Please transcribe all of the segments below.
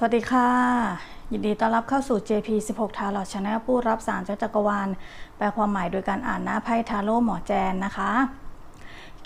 สวัสดีค่ะ ยินดีต้อนรับเข้าสู่ JP 16 ทาร์ลอชแนลผู้รับสารเจ้าจักรวาล แปลความหมายโดยการอ่านหน้าไพ่ทาโร่หมอแจนนะคะ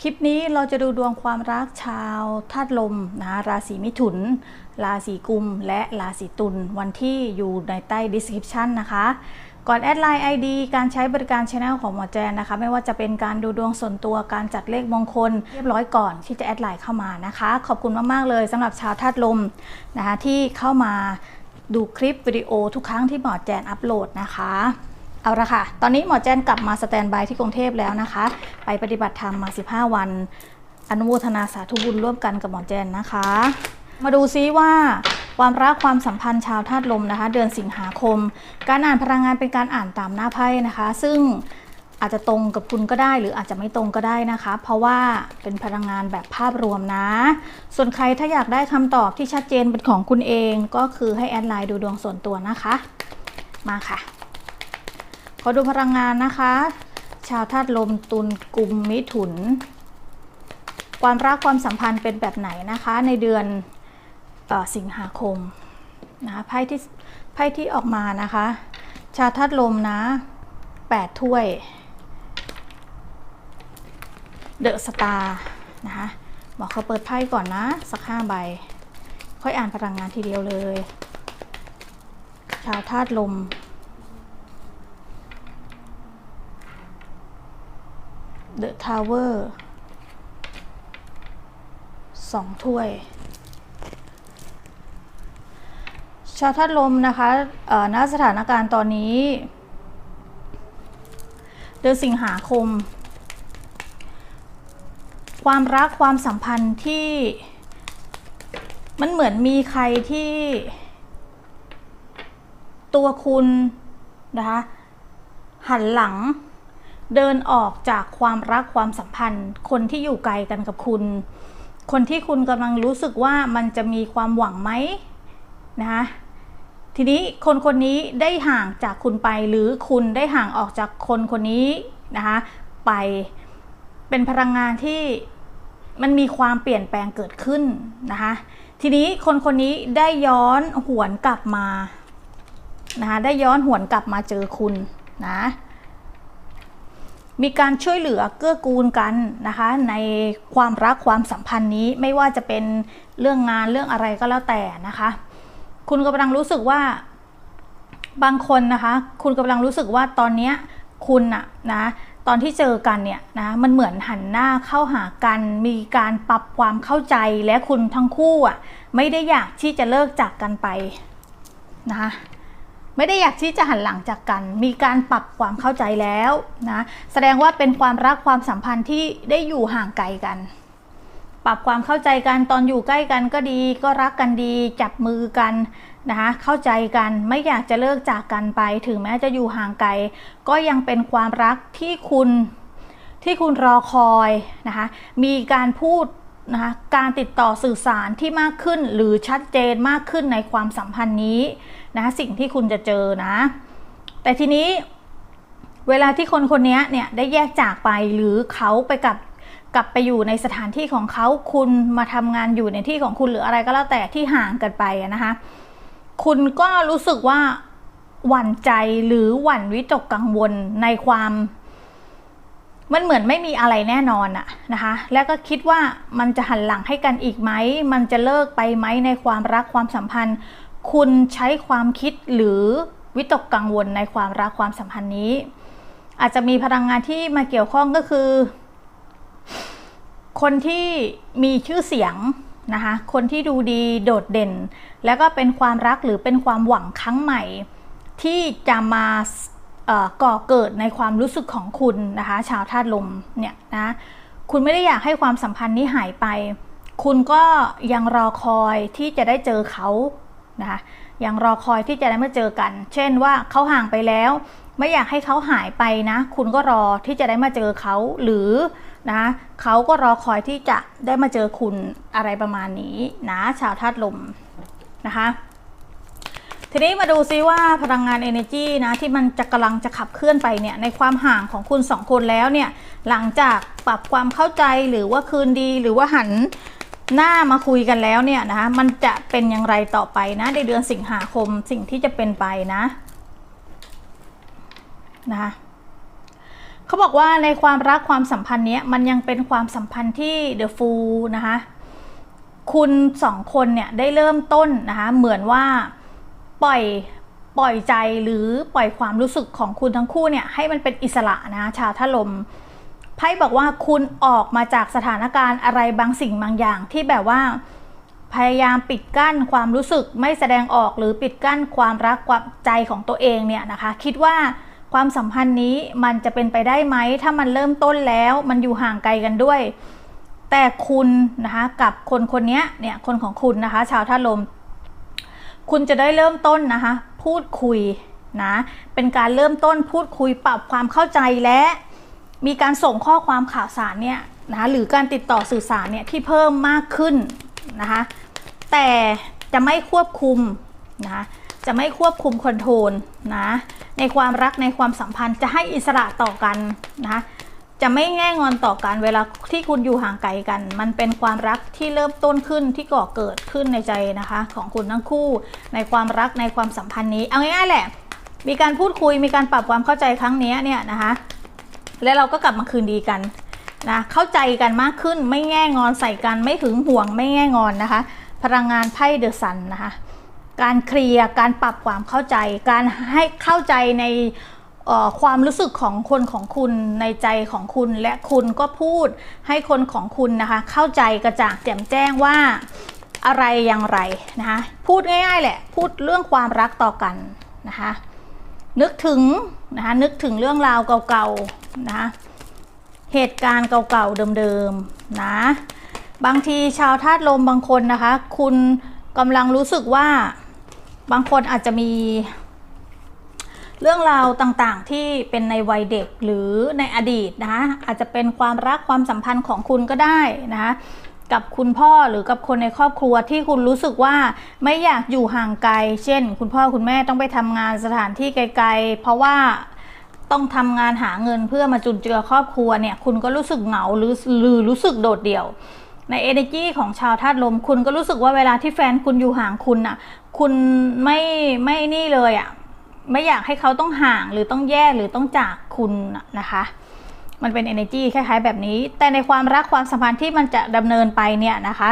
คลิปนี้เราจะดูดวงความรักชาวธาตุลมนะราศีมิถุน ราศีกุม และราศีตุลวันที่อยู่ในใต้ description นะคะ ก่อนแอดไลน์ ID การใช้บริการช anel ของหมอแจนนะคะ ไม่ว่าจะเป็นการดูดวงส่วนตัวการจัดเลขมงคลเรียบร้อยก่อนที่จะแอดไลน์เข้ามานะคะ ขอบคุณมาก ๆ เลยสำหรับชาวธาตุลมนะคะที่เข้ามาดูคลิปวิดีโอทุกครั้งที่หมอแจนอัปโหลดนะคะ เอาละค่ะ ตอนนี้หมอแจนกลับมาสแตนบายที่กรุงเทพแล้วนะคะ ไปปฏิบัติธรรมมา 15 วัน อนุโมทนาสาธุบุญร่วมกันกับหมอแจนนะคะ มาดูซิว่า ความรักความสัมพันธ์ชาวธาตุลมนะคะ เดือนสิงหาคม การอ่านพลังงานเป็นการอ่านตามหน้าไพ่นะคะ ซึ่งอาจจะตรงกับคุณก็ได้หรืออาจจะไม่ตรงก็ได้นะคะ เพราะว่าเป็นพลังงานแบบภาพรวมนะ ส่วนใครถ้าอยากได้คำตอบที่ชัดเจนเป็นของคุณเองก็คือให้แอดไลน์ดูดวงส่วนตัวนะคะ มาค่ะ ขอดูพลังงานนะคะ ชาวธาตุลมตุลกุมมิถุน ความรักความสัมพันธ์เป็นแบบไหนนะคะ ในเดือน เออสิงหาคมนะไพ่ที่ไพ่ที่ออกมานะคะ ชาวธาตุลมนะ 8 ถ้วย เดอะสตาร์นะคะบอกเขาเปิดไพ่ก่อนนะ สักห้าใบ ค่อยอ่านพลังงานทีเดียวเลย ชาวธาตุลม เดอะทาวเวอร์สองถ้วย ชาวธาตุลมนะคะณสถานการณ์ตอนนี้ เดือนสิงหาคม ความรักความสัมพันธ์ที่มันเหมือนมีใครที่ ตัวคุณนะคะหันหลังเดินออกจากความรักความสัมพันธ์ คนที่อยู่ไกลกันกับคุณ คนที่คุณกำลังรู้สึกว่ามันจะมีความหวังไหมนะคะ ทีนี้คนคนนี้ได้ห่างจากคุณไปหรือคุณได้ห่างออกจากคนคนนี้นะคะไปเป็นพลังงานที่มันมีความเปลี่ยนแปลงเกิดขึ้นนะคะทีนี้คนคนนี้ได้ย้อนหวนกลับมานะคะได้ย้อนหวนกลับมาเจอคุณนะมีการช่วยเหลือเกื้อกูลกันนะคะในความรักความสัมพันธ์นี้ไม่ว่าจะเป็นเรื่องงานเรื่องอะไรก็แล้วแต่นะคะ คุณกำลังรู้สึกว่าบางคนนะคะ คุณกำลังรู้สึกว่าตอนนี้คุณอะนะตอนที่เจอกันเนี่ยนะมันเหมือนหันหน้าเข้าหากัน มีการปรับความเข้าใจและคุณทั้งคู่อะไม่ได้อยากที่จะเลิกจากกันไปนะคะไม่ได้อยากที่จะหันหลังจากกัน มีการปรับความเข้าใจแล้วนะ แสดงว่าเป็นความรักความสัมพันธ์ที่ได้อยู่ห่างไกลกัน ปรับความเข้าใจกันตอนอยู่ใกล้กันก็ดี ก็รักกันดี จับมือกันนะคะเข้าใจกันไม่อยากจะเลิกจากกันไป ถึงแม้จะอยู่ห่างไกล ก็ยังเป็นความรักที่คุณที่คุณรอคอยนะคะมีการพูดนะคะการติดต่อสื่อสารที่มากขึ้นหรือชัดเจนมากขึ้นในความสัมพันธ์นี้นะสิ่งที่คุณจะเจอนะ แต่ทีนี้เวลาที่คนคนนี้เนี่ยได้แยกจากไปหรือเขาไปกับ กลับไปอยู่ในสถานที่ของเขาคุณมาทำงานอยู่ในที่ของคุณหรืออะไรก็แล้วแต่ที่ห่างกันไปนะคะ คุณก็รู้สึกว่าหวั่นใจหรือหวั่นวิตกกังวลในความ มันเหมือนไม่มีอะไรแน่นอนอะนะคะ แล้วก็คิดว่ามันจะหันหลังให้กันอีกไหม มันจะเลิกไปไหมในความรักความสัมพันธ์ คุณใช้ความคิดหรือวิตกกังวลในความรักความสัมพันธ์นี้ อาจจะมีพลังงานที่มาเกี่ยวข้องก็คือ คนที่มีชื่อเสียงนะคะ คนที่ดูดีโดดเด่น แล้วก็เป็นความรักหรือเป็นความหวังครั้งใหม่ ที่จะมาก่อเกิดในความรู้สึกของคุณนะคะ ชาวธาตุลมเนี่ยนะคุณไม่ได้อยากให้ความสัมพันธ์นี้หายไป คุณก็ยังรอคอยที่จะได้เจอเขานะคะยังรอคอยที่จะได้มาเจอกัน เช่นว่าเขาห่างไปแล้ว ไม่อยากให้เขาหายไปนะ คุณก็รอที่จะได้มาเจอเขาหรือ นะเขาก็รอคอยที่จะได้มาเจอคุณอะไรประมาณนี้นะชาวธาตุลมนะคะทีนี้มาดูซิว่าพลังงาน energy นะที่มันจะกำลังจะขับเคลื่อนไปเนี่ยในความห่างของคุณสองคนแล้วเนี่ยหลังจากปรับความเข้าใจหรือว่าคืนดีหรือว่าหันหน้ามาคุยกันแล้วเนี่ยนะคะมันจะเป็นอย่างไรต่อไปนะในเดือนสิงหาคมสิ่งที่จะเป็นไปนะนะคะ เขาบอกว่าในความรักความสัมพันธ์เนี้ยมันยังเป็นความสัมพันธ์ที่เดอะฟูลนะคะคุณสองคนเนี่ยได้เริ่มต้นนะคะเหมือนว่าปล่อยปล่อยใจหรือปล่อยความรู้สึกของคุณทั้งคู่เนี่ยให้มันเป็นอิสระนะชาวทลมไพ่บอกว่าคุณออกมาจากสถานการณ์อะไรบางสิ่งบางอย่าง ที่แบบว่าพยายามปิดกั้นความรู้สึกไม่แสดงออกหรือปิดกั้นความรักความใจของตัวเองเนี่ยนะคะ คิดว่า ความสัมพันธ์นี้มันจะเป็นไปได้ไหม ถ้ามันเริ่มต้นแล้วมันอยู่ห่างไกลกันด้วย แต่คุณนะคะกับคนคนนี้เนี่ยคนของคุณนะคะ ชาวท่าลม คุณจะได้เริ่มต้นนะคะ พูดคุยนะเป็นการเริ่มต้นพูดคุยปรับความเข้าใจและมีการส่งข้อความข่าวสารเนี่ยนะคะหรือการติดต่อสื่อสารเนี่ยที่เพิ่มมากขึ้นนะคะแต่จะไม่ควบคุมนะ จะไม่ควบคุมคอนโทรลนะในความรักในความสัมพันธ์จะให้อิสระต่อกันนะจะไม่แง่งอนต่อกันเวลาที่คุณอยู่ห่างไกลกัน มันเป็นความรักที่เริ่มต้นขึ้นที่ก่อเกิดขึ้นในใจนะคะ ของคุณทั้งคู่ ในความรักในความสัมพันธ์นี้เอาง่ายๆแหละ มีการพูดคุยมีการปรับความเข้าใจครั้งนี้เนี่ยนะคะ แล้วเราก็กลับมาคืนดีกันนะเข้าใจกันมากขึ้นไม่แง่งอนใส่กันไม่หึงห่วงไม่แง่งอนนะคะ พลังงานไพ่เดอะซันนะคะ การเคลียร์การปรับความเข้าใจ การให้เข้าใจในความรู้สึกของคนของคุณในใจของคุณและคุณก็พูดให้คนของคุณนะคะ เข้าใจกระจ่างแจ่มแจ้งว่าอะไรอย่างไรนะคะพูดง่าย ๆ แหละ พูดเรื่องความรักต่อกันนะคะนึกถึงนะคะนึกถึงเรื่องราวเก่าๆนะะเหตุการณ์เก่าๆเดิมๆนะบางทีชาวธาตุลมบางคนนะคะ คุณกำลังรู้สึกว่า บางคนอาจจะมี เรื่องราวต่างๆ ที่เป็นในวัยเด็กหรือในอดีตนะคะอาจจะเป็นความรักความสัมพันธ์ของคุณก็ได้นะคะกับคุณพ่อหรือกับคนในครอบครัวที่คุณรู้สึกว่าไม่อยากอยู่ห่างไกล เช่น คุณพ่อคุณแม่ต้องไปทำงานสถานที่ไกล ๆ เพราะว่าต้องทำงานหาเงินเพื่อมาจุนเจือครอบครัวเนี่ยคุณก็รู้สึกเหงาหรือหรือรู้สึกโดดเดี่ยว ใน energy ของชาวธาตุลมคุณก็รู้สึกว่าเวลาที่แฟนคุณอยู่ห่างคุณอะ คุณไม่ไม่นี่เลยอะไม่อยากให้เขาต้องห่างหรือต้องแยกหรือต้องจากคุณนะคะ มันเป็น energy คล้ายๆ แบบนี้ แต่ในความรักความสัมพันธ์ที่มันจะดำเนินไปเนี่ยนะคะ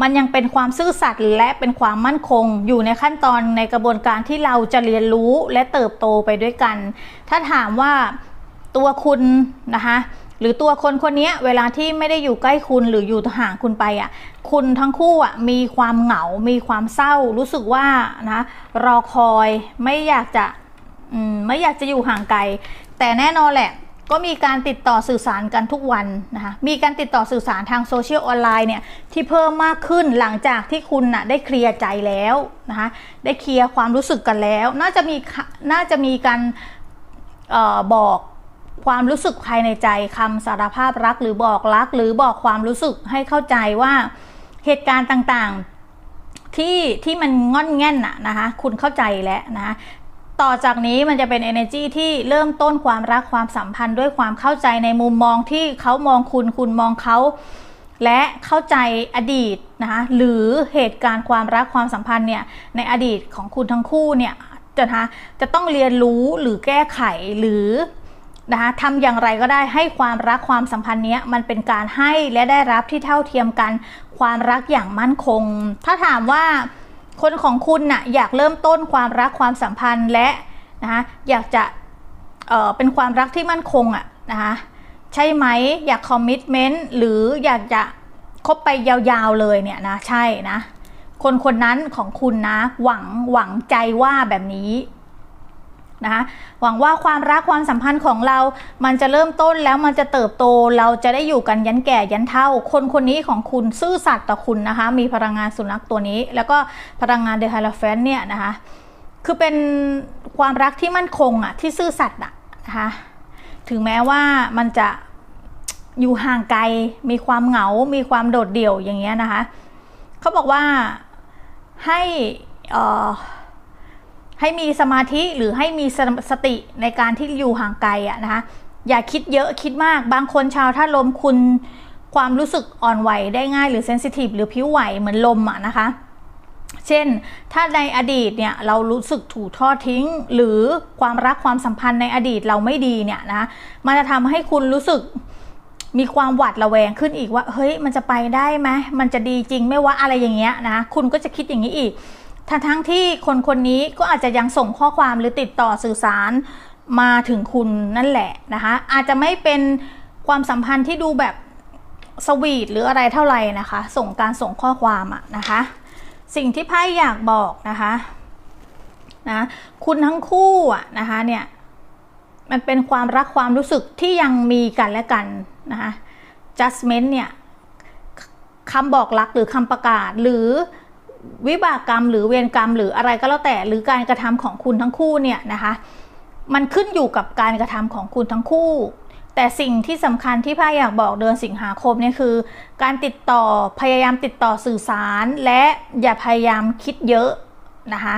มันยังเป็นความซื่อสัตย์และเป็นความมั่นคง อยู่ในขั้นตอนในกระบวนการที่เราจะเรียนรู้และเติบโตไปด้วยกัน ถ้าถามว่าตัวคุณนะคะ หรือตัวคนคนนี้เวลาที่ไม่ได้อยู่ใกล้คุณหรืออยู่ห่างคุณไปอะคุณทั้งคู่อะมีความเหงา มีความเศร้า รู้สึกว่านะรอคอยไม่อยากจะไม่อยากจะอยู่ห่างไกล แต่แน่นอนแหละก็มีการติดต่อสื่อสารกันทุกวันนะคะมีการติดต่อสื่อสารทางโซเชียลออนไลน์เนี่ยที่เพิ่มมากขึ้นหลังจากที่คุณนะ่ะได้เคลียร์ใจแล้วนะคะได้เคลียร์ความรู้สึกกันแล้ว น่าจะมีน่าจะมีการออบอก ความรู้สึกภายในใจคำสารภาพรักหรือบอกรัก หรือบอกความรู้สึกให้เข้าใจว่าเหตุการณ์ต่างๆที่ที่มันงอนแง่นน่ะนะคะคุณเข้าใจแล้วนะต่อจากนี้มันจะเป็น energy ที่เริ่มต้นความรักความสัมพันธ์ด้วยความเข้าใจในมุมมองที่เขามองคุณคุณมองเขาและเข้าใจอดีตนะคะหรือเหตุการณ์ความรักความสัมพันธ์เนี่ยในอดีตของคุณทั้งคู่เนี่ยจะนะจะต้องเรียนรู้หรือแก้ไขหรือ นะคะทำอย่างไรก็ได้ให้ความรักความสัมพันธ์นี้มันเป็นการให้และได้รับที่เท่าเทียมกันความรักอย่างมั่นคง ถ้าถามว่าคนของคุณนะ่ะอยากเริ่มต้นความรักความสัมพันธ์และนะคะอยากจะเเป็นความรักที่มั่นคงอะนะคะใช่ไหมอยากคอมมิชเมนต์หรืออยากจะคบไปยาวๆเลยเนี่ยนะใช่นะคนคนนั้นของคุณนะหวังหวังใจว่าแบบนี้ นะคะหวังว่าความรักความสัมพันธ์ของเรา มันจะเริ่มต้นแล้วมันจะเติบโตเราจะได้อยู่กันยันแก่ยันเท่า คนคนนี้ของคุณซื่อสัตย์ต่อคุณนะคะ มีพลังงานสุนัขตัวนี้ แล้วก็พลังงานเดฮาราเฟนเนี่ยนะคะ คือเป็นความรักที่มั่นคงอะที่ซื่อสัตย์อะนะคะถึงแม้ว่ามันจะอยู่ห่างไกล มีความเหงา มีความโดดเดี่ยวอย่างเงี้ยนะคะเขาบอกว่าให้อ่อ ให้มีสมาธิหรือให้มีสติในการที่อยู่ห่างไกลอะนะคะอย่าคิดเยอะคิดมาก บางคนชาวท่าลมคุณความรู้สึกอ่อนไหวได้ง่ายหรือเซนซิทีฟหรือผิวไหวเหมือนลมอะนะคะ เช่น ถ้าในอดีตเนี่ยเรารู้สึกถูกทอดทิ้ง หรือความรักความสัมพันธ์ในอดีตเราไม่ดีเนี่ยนะมันจะทำให้คุณรู้สึกมีความหวาดระแวงขึ้นอีกว่า เฮ้ยมันจะไปได้ไหมมันจะดีจริงไม่ว่าอะไรอย่างเงี้ยนะคุณก็จะคิดอย่างนี้อีก ทั้งทั้งที่คนคนนี้ก็อาจจะยังส่งข้อความหรือติดต่อสื่อสารมาถึงคุณนั่นแหละนะคะอาจจะไม่เป็นความสัมพันธ์ที่ดูแบบสวีทหรืออะไรเท่าไหร่นะคะ ส่งการส่งข้อความอะนะคะ สิ่งที่ไพ่อยากบอกนะคะนะคุณทั้งคู่อะนะคะเนี่ยมันเป็นความรักความรู้สึกที่ยังมีกันและกันนะคะ judgment เนี่ยคำบอกรักหรือคำประกาศหรือ วิบากกรรมหรือเวรกรรมหรืออะไรก็แล้วแต่หรือการกระทำของคุณทั้งคู่เนี่ยนะคะ มันขึ้นอยู่กับการกระทำของคุณทั้งคู่ แต่สิ่งที่สำคัญที่พ่าอยากบอกเดือนสิงหาคมเนี่ยคือ การติดต่อพยายามติดต่อสื่อสาร และอย่าพยายามคิดเยอะนะคะ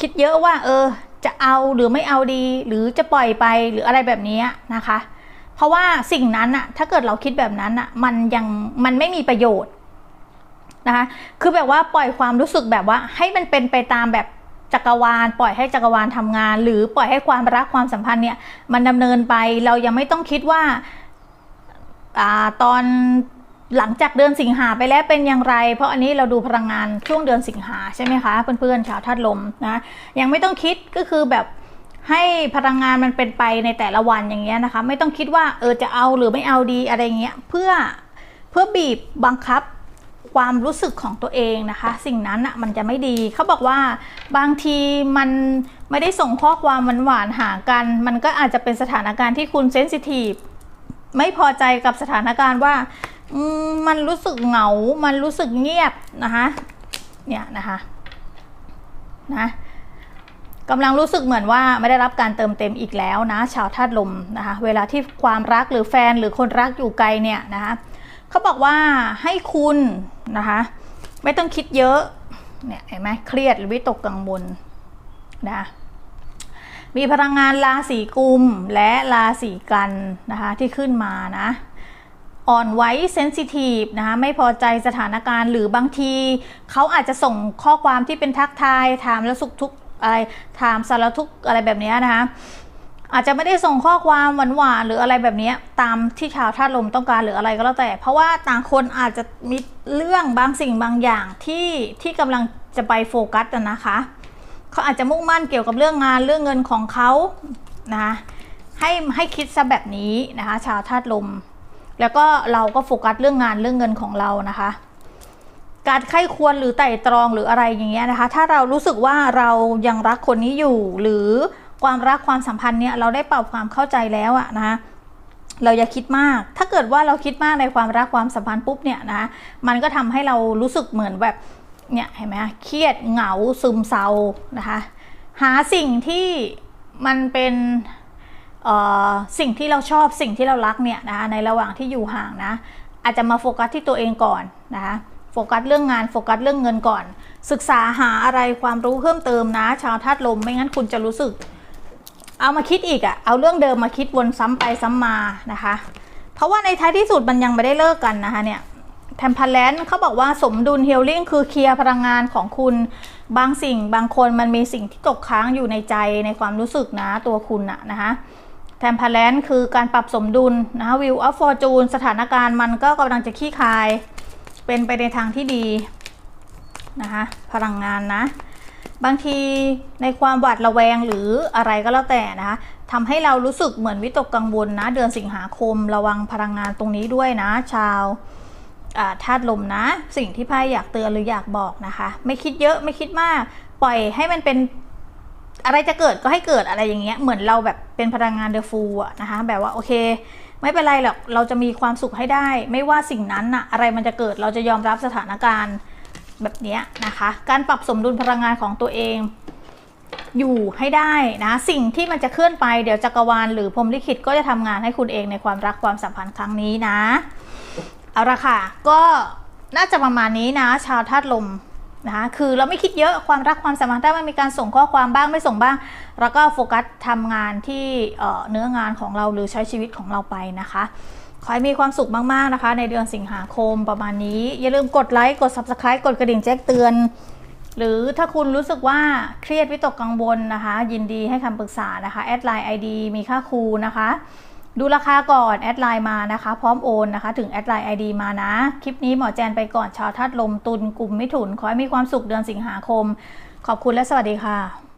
คิดเยอะว่าเออจะเอาหรือไม่เอาดีหรือจะปล่อยไปหรืออะไรแบบนี้นะคะ เพราะว่าสิ่งนั้นอะถ้าเกิดเราคิดแบบนั้นอะมันยังมันไม่มีประโยชน์ นะคะคือแบบว่าปล่อยความรู้สึกแบบว่าให้มันเป็นไปตามแบบจักรวาลปล่อยให้จักรวาลทำงาน หรือปล่อยให้ความรักความสัมพันธ์เนี่ยมันดำเนินไปเรายังไม่ต้องคิดว่าอ่าตอนหลังจากเดือนสิงหาไปแล้วเป็นอย่างไร เพราะอันนี้เราดูพลังงานช่วงเดือนสิงหาใช่ไหมคะเพื่อนๆชาวธาตุลมนะยังไม่ต้องคิดก็คือแบบให้พลังงานมันเป็นไปในแต่ละวันอย่างเงี้ยนะคะ ไม่ต้องคิดว่าเออจะเอาหรือไม่เอาดีอะไรเงี้ยเพื่อเพื่อบีบบังคับ ความรู้สึกของตัวเองนะคะ สิ่งนั้นอะมันจะไม่ดีเขาบอกว่าบางทีมันไม่ได้ส่งข้อความหวานๆหากัน มันก็อาจจะเป็นสถานการณ์ที่คุณเซนซิทีฟไม่พอใจกับสถานการณ์ว่ามันรู้สึกเหงา มันรู้สึกเงียบนะคะเนี่ยนะคะนะกำลังรู้สึกเหมือนว่าไม่ได้รับการเติมเต็มอีกแล้วนะ ชาวธาตุลมนะคะเวลาที่ความรักหรือแฟนหรือคนรักอยู่ไกลเนี่ยนะคะ เขาบอกว่าให้คุณนะคะ ไม่ต้องคิดเยอะ เนี่ยเห็นไหมเครียดหรือวิตกกังวลนะมีพลังงานราศีกุมและราศีกันนะคะที่ขึ้นมานะอ่อนไหวเซนซิทีฟนะคะไม่พอใจสถานการณ์หรือบางทีเขาอาจจะส่งข้อความที่เป็นทักทายถามแล้วสุขทุกอะไรถามสารทุกอะไรแบบนี้นะคะ อาจจะไม่ได้ส่งข้อความหวานๆหรืออะไรแบบนี้ตามที่ชาวธาตุลมต้องการหรืออะไรก็แล้วแต่ เพราะว่าต่างคนอาจจะมีเรื่องบางสิ่งบางอย่างที่ที่กำลังจะไปโฟกัสนะคะเขาอาจจะมุ่งมั่นเกี่ยวกับเรื่องงานเรื่องเงินของเขานะให้ให้คิดซะแบบนี้นะคะชาวธาตุลม แล้วก็เราก็โฟกัสเรื่องงานเรื่องเงินของเรานะคะ การไข้ควรหรือไต่ตรองหรืออะไรอย่างเงี้ยนะคะ ถ้าเรารู้สึกว่าเรายังรักคนนี้อยู่หรือ ความรักความสัมพันธ์เนี่ยเราได้ปรับความเข้าใจแล้วอะนะคะเราอย่าคิดมาก ถ้าเกิดว่าเราคิดมากในความรักความสัมพันธ์ปุ๊บเนี่ยนะ มันก็ทำให้เรารู้สึกเหมือนแบบเนี่ยเห็นไหมเครียดเหงาซึมเศร้านะคะ หาสิ่งที่มันเป็นสิ่งที่เราชอบสิ่งที่เรารักเนี่ยนะในระหว่างที่อยู่ห่างนะ อาจจะมาโฟกัสที่ตัวเองก่อนนะคะโฟกัสเรื่องงานโฟกัสเรื่องเงินก่อน ศึกษาหาอะไรความรู้เพิ่มเติมนะ ชาวธาตุลมไม่งั้นคุณจะรู้สึก เอามาคิดอีกอะเอาเรื่องเดิมมาคิดวนซ้ำไปซ้ำมานะคะ เพราะว่าในท้ายที่สุดมันยังไม่ได้เลิกกันนะคะเนี่ยแทมพัลแลนเขาบอกว่าสมดุลเฮลลิ่งคือเคลียร์พลังงานของคุณบางสิ่งบางคนมันมีสิ่งที่ตกค้างอยู่ในใจในความรู้สึกนะตัวคุณอะนะคะแทมพัลแลนคือการปรับสมดุลนะคะวิวออฟฟอร์จูนสถานการณ์มันก็กำลังจะขี้คาย เป็นไปในทางที่ดีนะคะพลังงานนะ บางทีในความหวาดระแวงหรืออะไรก็แล้วแต่นะคะทำให้เรารู้สึกเหมือนวิตกกังวลนะ เดือนสิงหาคมระวังพลังงานตรงนี้ด้วยนะ ชาวธาตุลมนะ สิ่งที่ไพ่อยากเตือนหรืออยากบอกนะคะ ไม่คิดเยอะไม่คิดมาก ปล่อยให้มันเป็นอะไรจะเกิดก็ให้เกิดอะไรอย่างเงี้ยเหมือนเราแบบเป็นพลังงานเดอะฟูอะนะคะ แบบว่าโอเค ไม่เป็นไรหรอกเราจะมีความสุขให้ได้ ไม่ว่าสิ่งนั้นอะอะไรมันจะเกิดเราจะยอมรับสถานการณ์ แบบนี้นะคะ การปรับสมดุลพลังงานของตัวเองอยู่ให้ได้นะสิ่งที่มันจะเคลื่อนไปเดี๋ยวจักรวาลหรือพรมลิขิตก็จะทำงานให้คุณเองในความรักความสัมพันธ์ครั้งนี้นะ เอาละค่ะ ก็น่าจะประมาณนี้นะ ชาวธาตุลมนะคะคือเราไม่คิดเยอะความรักความสัมพันธ์ถ้ามันมีการส่งข้อความบ้างไม่ส่งบ้าง แล้วก็โฟกัสทำงานที่เนื้องานของเราหรือใช้ชีวิตของเราไปนะคะ ขอให้มีความสุขมาก ๆ นะคะ ในเดือนสิงหาคมประมาณนี้ อย่าลืมกดไลค์ กด Subscribe กดกระดิ่งแจ้งเตือน หรือถ้าคุณรู้สึกว่าเครียดวิตกกังวลนะคะ ยินดีให้คำปรึกษานะคะแอดไลน์ ID มีค่าครูนะคะ ดูราคาก่อนแอดไลน์มานะคะ พร้อมโอนนะคะ ถึงแอดไลน์ ID มานะ คลิปนี้หมอแจนไปก่อนชาวทัดลมตุลกลุ่มมิถุน ขอให้มีความสุขเดือนสิงหาคม ขอบคุณและสวัสดีค่ะ